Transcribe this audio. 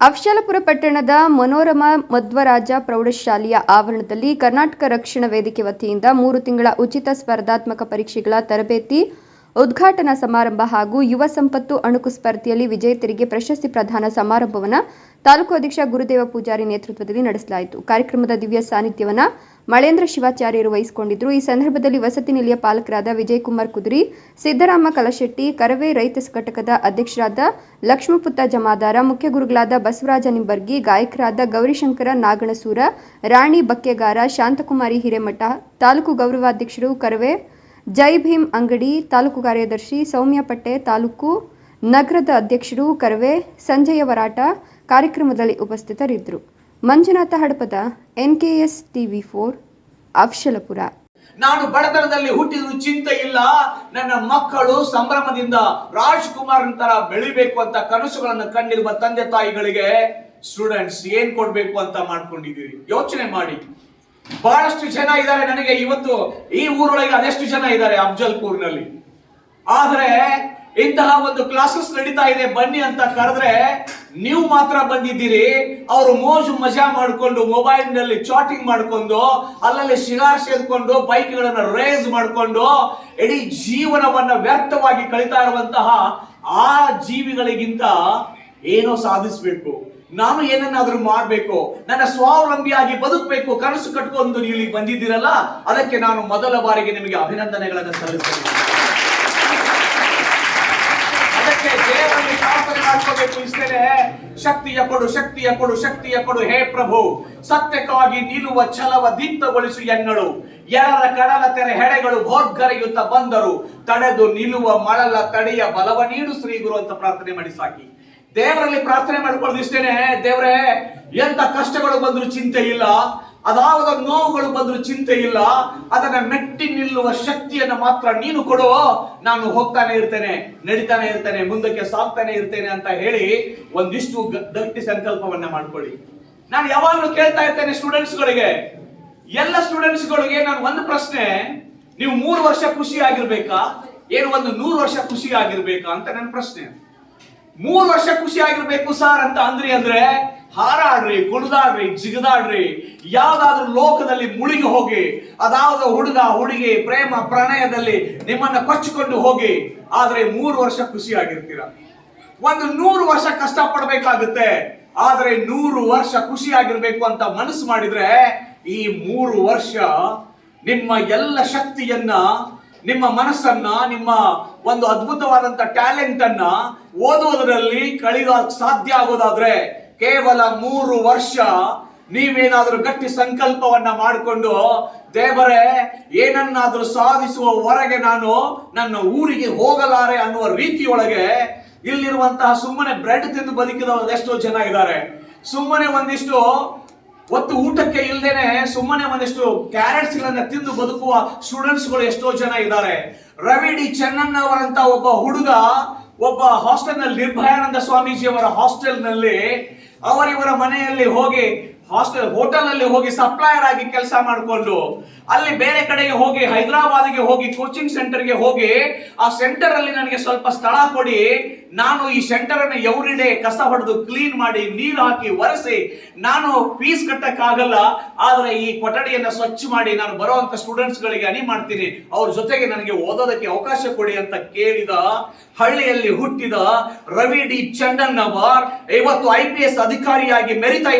ಅಫ್ಶಲಪುರ ಪಟ್ಟಣದ ಮನೋರಮ ಮಧ್ವರಾಜ ಪ್ರೌಢಶಾಲೆಯ ಆವರಣದಲ್ಲಿ ಕರ್ನಾಟಕ ರಕ್ಷಣಾ ವೇದಿಕೆ ವತಿಯಿಂದ ಮೂರು ತಿಂಗಳ ಉಚಿತ ಸ್ಪರ್ಧಾತ್ಮಕ ಪರೀಕ್ಷೆಗಳ ತರಬೇತಿ ಉದ್ಘಾಟನಾ ಸಮಾರಂಭ ಹಾಗೂ ಯುವ ಸಂಪತ್ತು ಅಣುಕು ಸ್ಪರ್ಧೆಯಲ್ಲಿ ವಿಜೇತರಿಗೆ ಪ್ರಶಸ್ತಿ ಪ್ರದಾನ ಸಮಾರಂಭವನ್ನು ತಾಲೂಕು ಅಧ್ಯಕ್ಷ ಗುರುದೇವ ಪೂಜಾರಿ ನೇತೃತ್ವದಲ್ಲಿ ನಡೆಸಲಾಯಿತು. ಕಾರ್ಯಕ್ರಮದ ದಿವ್ಯ ಸಾನ್ನಿಧ್ಯವನ್ನು ಮಳೇಂದ್ರ ಶಿವಾಚಾರ್ಯರು ವಹಿಸಿಕೊಂಡಿದ್ದರು ಈ ಸಂದರ್ಭದಲ್ಲಿ ವಸತಿ ನಿಲಯ ಪಾಲಕರಾದ ವಿಜಯಕುಮಾರ್ ಕುದುರಿ, ಸಿದ್ದರಾಮ ಕಲಶೆಟ್ಟಿ, ಕರವೇ ರೈತ ಘಟಕದ ಅಧ್ಯಕ್ಷರಾದ ಲಕ್ಷ್ಮಪುತ್ತ ಜಮಾದಾರ, ಮುಖ್ಯ ಗುರುಗಳಾದ ಬಸವರಾಜ ನಿಂಬರ್ಗಿ, ಗಾಯಕರಾದ ಗೌರಿಶಂಕರ ನಾಗಣಸೂರ, ರಾಣಿ ಬಕ್ಕೆಗಾರ, ಶಾಂತಕುಮಾರಿ ಹಿರೇಮಠ, ತಾಲೂಕು ಗೌರವಾಧ್ಯಕ್ಷರು ಕರವೇ ಜೈ ಭೀಮ್ ಅಂಗಡಿ ತಾಲೂಕು ಕಾರ್ಯದರ್ಶಿ ಸೌಮ್ಯ ಪಟ್ಟೆ ತಾಲೂಕು ನಗರದ ಅಧ್ಯಕ್ಷರು ಕರವೇ ಸಂಜಯ ವರಾಟ ಕಾರ್ಯಕ್ರಮದಲ್ಲಿ ಉಪಸ್ಥಿತರಿದ್ದರು. Manjunath Hadapada NKS TV four Afzalpur ನಾನು ಬಡತನದಲ್ಲಿ ಹುಟ್ಟಿದ್ರು ಚಿಂತೆ ಇಲ್ಲ. ನನ್ನ ಮಕ್ಕಳು ಸಂಭ್ರಮದಿಂದ ರಾಜ್ಕುಮಾರ್ ತರ ಬೆಳಿಬೇಕು ಅಂತ ಕನಸುಗಳನ್ನು ಕಂಡಿರುವ ತಂದೆ ತಾಯಿಗಳಿಗೆ ಸ್ಟೂಡೆಂಟ್ಸ್ ಏನ್ ಕೊಡ್ಬೇಕು ಅಂತ ಮಾಡ್ಕೊಂಡಿದ್ದೀರಿ? ಯೋಚನೆ ಮಾಡಿ. ಬಹಳಷ್ಟು ಜನ ಇದ್ದಾರೆ ನನಗೆ ಇವತ್ತು ಈ ಊರೊಳಗೆ ಅದೆಷ್ಟು ಜನ ಇದ್ದಾರೆ ಅಫ್ಜಲ್ಪುರ್ನಲ್ಲಿ. ಆದ್ರೆ ಇಂತಹ ಒಂದು ಕ್ಲಾಸಸ್ ನಡೀತಾ ಇದೆ, ಬನ್ನಿ ಅಂತ ಕರೆದ್ರೆ ನೀವು ಮಾತ್ರ ಬಂದಿದ್ದೀರಿ. ಅವರು ಮೋಜು ಮಜಾ ಮಾಡಿಕೊಂಡು ಮೊಬೈಲ್ನಲ್ಲಿ ಚಾಟಿಂಗ್ ಮಾಡಿಕೊಂಡು, ಅಲ್ಲಲ್ಲಿ ಶಿಗಾರ್ ಸೇದ್ಕೊಂಡು, ಬೈಕ್ಗಳನ್ನ ರೇಸ್ ಮಾಡಿಕೊಂಡು, ಇಡೀ ಜೀವನವನ್ನ ವ್ಯರ್ಥವಾಗಿ ಕಳೀತಾ ಇರುವಂತಹ ಆ ಜೀವಿಗಳಿಗಿಂತ ಏನೋ ಸಾಧಿಸಬೇಕು. ನಾನು ಏನನ್ನಾದ್ರೂ ಮಾಡಬೇಕು, ನನ್ನ ಸ್ವಾವಲಂಬಿಯಾಗಿ ಬದುಕಬೇಕು, ಕನಸು ಕಟ್ಕೊಂಡು ನೀವು ಇಲ್ಲಿಗೆ ಬಂದಿದ್ದೀರಲ್ಲ, ಅದಕ್ಕೆ ನಾನು ಮೊದಲ ಬಾರಿಗೆ ನಿಮಗೆ ಅಭಿನಂದನೆಗಳನ್ನು ಸಲ್ಲಿಸ್ತೇನೆ. ಅದಕ್ಕೆ ದೇವರಲ್ಲಿ ಮಾಡ್ಕೋಬೇಕು ಶಕ್ತಿಯ ಕೊಡು ಶಕ್ತಿಯ ಕೊಡು ಶಕ್ತಿಯ ಕೊಡು. ಹೇ ಪ್ರಭು, ಸತ್ಯಕ್ಕಾಗಿ ನಿಲ್ಲುವ ಛಲವ, ದೀಪ್ತಗೊಳಿಸು ಎನ್ನಳು. ಎರರ ಕಡಲ ತೆರೆ ಹೆಡೆಗಳು ಭೋರ್ಗರೆಯುತ್ತ ಬಂದರು. ತಡೆದು ನಿಲ್ಲುವ ಮಳಲ, ತಡೆಯ ಬಲವ ನೀಡು ಶ್ರೀ ಗುರು ಅಂತ ಪ್ರಾರ್ಥನೆ ಮಾಡಿ ಸಾಕಿ. ದೇವರಲ್ಲಿ ಪ್ರಾರ್ಥನೆ ಮಾಡ್ಕೊಳ್ಳೋದು ಇಷ್ಟೇನೆ. ದೇವರೇ ಎಂತ ಕಷ್ಟಗಳು ಬಂದ್ರು ಚಿಂತೆ ಇಲ್ಲ. ಅದಾವದ ನೋವುಗಳು ಬಂದ್ರು ಚಿಂತೆ ಇಲ್ಲ. ಅದನ್ನ ಮೆಟ್ಟಿ ನಿಲ್ಲುವ ಶಕ್ತಿಯನ್ನ ಮಾತ್ರ ನೀನು ಕೊಡು. ನಾನು ಹೋಗ್ತಾನೆ ಇರ್ತೇನೆ, ನಡೀತಾನೆ ಇರ್ತೇನೆ, ಮುಂದಕ್ಕೆ ಸಾಗ್ತಾನೆ ಇರ್ತೇನೆ ಅಂತ ಹೇಳಿ ಒಂದಿಷ್ಟು ಗಟ್ಟಿ ಸಂಕಲ್ಪವನ್ನ ಮಾಡ್ಕೊಳ್ಳಿ. ನಾನು ಯಾವಾಗಲೂ ಕೇಳ್ತಾ ಇರ್ತೇನೆ ಸ್ಟೂಡೆಂಟ್ಸ್ಗಳಿಗೆ. ಎಲ್ಲ ಸ್ಟೂಡೆಂಟ್ಸ್ಗಳಿಗೆ ನಾನು ಒಂದು ಪ್ರಶ್ನೆ. ನೀವು ಮೂರು ವರ್ಷ ಖುಷಿ ಆಗಿರ್ಬೇಕಾ? ಏನು ಒಂದು ನೂರು ವರ್ಷ ಖುಷಿ ಆಗಿರ್ಬೇಕಾ ಅಂತ ನನ್ನ ಪ್ರಶ್ನೆ. ಮೂರು ವರ್ಷ ಖುಷಿಯಾಗಿರ್ಬೇಕು ಸರ್ ಅಂತ ಅಂದ್ರಿ ಅಂದ್ರೆ ಹಾರಾಡ್ರಿ, ಕುಣಿದಾಡ್ರಿ, ಜಿಗದಾಡ್ರಿ. ಯಾವ್ದಾದ್ರು ಲೋಕದಲ್ಲಿ ಮುಳುಗಿ ಹೋಗಿ, ಅದಾವ್ದು ಹುಡುಗ, ಹುಡುಗಿ, ಪ್ರೇಮ, ಪ್ರಣಯದಲ್ಲಿ ನಿಮ್ಮನ್ನ ಕೊಚ್ಚಿಕೊಂಡು ಹೋಗಿ, ಆದ್ರೆ ಮೂರು ವರ್ಷ ಖುಷಿ ಆಗಿರ್ತೀರ. ಒಂದು ನೂರು ವರ್ಷ ಕಷ್ಟ ಪಡ್ಬೇಕಾಗುತ್ತೆ ಆದ್ರೆ ನೂರು ವರ್ಷ ಖುಷಿಯಾಗಿರ್ಬೇಕು ಅಂತ ಮನಸ್ಸು ಮಾಡಿದ್ರೆ ಈ ಮೂರು ವರ್ಷ ನಿಮ್ಮ ಎಲ್ಲ ಶಕ್ತಿಯನ್ನ ನಿಮ್ಮ ಮನಸ್ಸನ್ನ, ನಿಮ್ಮ ಒಂದು ಅದ್ಭುತವಾದಂತ ಟ್ಯಾಲೆಂಟ್ ಅನ್ನ ಓದುವುದರಲ್ಲಿ ಕಳೆದ ಸಾಧ್ಯ ಆಗೋದಾದ್ರೆ ಕೇವಲ ಮೂರು ವರ್ಷ ನೀವೇನಾದ್ರೂ ಗಟ್ಟಿ ಸಂಕಲ್ಪವನ್ನ ಮಾಡಿಕೊಂಡು, ದೇವರೇ, ಏನನ್ನಾದ್ರೂ ಹೊರಗೆ ನಾನು ನನ್ನ ಊರಿಗೆ ಹೋಗಲಾರೆ ಅನ್ನುವ ರೀತಿಯೊಳಗೆ ಇಲ್ಲಿರುವಂತಹ ಸುಮ್ಮನೆ ಬ್ರೆಡ್ ತಿಂದು ಬದುಕಿದವರು ಎಷ್ಟೋ ಜನ ಇದ್ದಾರೆ. ಸುಮ್ಮನೆ ಒಂದಿಷ್ಟು ಒತ್ತು ಊಟಕ್ಕೆ ಇಲ್ದೇನೆ ಸುಮ್ಮನೆ ಒಂದಿಷ್ಟು ಕ್ಯಾರೆಟ್ಸ್ ಗಳನ್ನ ತಿಂದು ಬದುಕುವ ಸ್ಟೂಡೆಂಟ್ಸ್ಗಳು ಎಷ್ಟೋ ಜನ ಇದ್ದಾರೆ. ರವಿ ಡಿ ಚೆನ್ನಣ್ಣವರಂತ ಒಬ್ಬ ಹುಡುಗ, ಒಬ್ಬ ಹಾಸ್ಟೆಲ್ನಲ್ಲಿ ನಿರ್ಭಯಾನಂದ ಸ್ವಾಮೀಜಿಯವರ ಹಾಸ್ಟೆಲ್ನಲ್ಲಿ ಅವರಿವರ ಮನೆಯಲ್ಲಿ ಹೋಗಿ ಹಾಸ್ಟೆಲ್ ಹೋಟೆಲ್ ಅಲ್ಲಿ ಹೋಗಿ ಸಪ್ಲೈಯರ್ ಆಗಿ ಕೆಲಸ ಮಾಡಿಕೊಂಡು, ಅಲ್ಲಿ ಬೇರೆ ಕಡೆಗೆ ಹೋಗಿ ಹೈದರಾಬಾದ್ಗೆ ಹೋಗಿ ಕೋಚಿಂಗ್ ಸೆಂಟರ್ಗೆ ಹೋಗಿ, ಆ ಸೆಂಟರ್ ಅಲ್ಲಿ ನನಗೆ ಸ್ವಲ್ಪ ಸ್ಥಳ ಕೊಡಿ, ನಾನು ಈ ಸೆಂಟರ್ ಅನ್ನು ಎವ್ರಿ ಡೇ ಕಸ ಹೊಡೆದು ಕ್ಲೀನ್ ಮಾಡಿ, ನೀರು ಹಾಕಿ, ಒರೆಸಿ, ನಾನು ಫೀಸ್ ಕಟ್ಟಕ್ಕಾಗಲ್ಲ, ಆದ್ರೆ ಈ ಕೊಠಡಿಯನ್ನ ಸ್ವಚ್ಛ ಮಾಡಿ ನಾನು ಬರುವಂತ ಸ್ಟೂಡೆಂಟ್ಸ್ ಗಳಿಗೆ ಅನಿ ಮಾಡ್ತೀನಿ, ಅವ್ರ ಜೊತೆಗೆ ನನಗೆ ಓದೋದಕ್ಕೆ ಅವಕಾಶ ಕೊಡಿ ಅಂತ ಕೇಳಿದ, ಹಳ್ಳಿಯಲ್ಲಿ ಹುಟ್ಟಿದ ರವಿ ಡಿ ಚಂಡನ್ನವರ್ ಇವತ್ತು ಐ ಪಿ ಎಸ್ ಅಧಿಕಾರಿಯಾಗಿ ಮೆರಿತಾ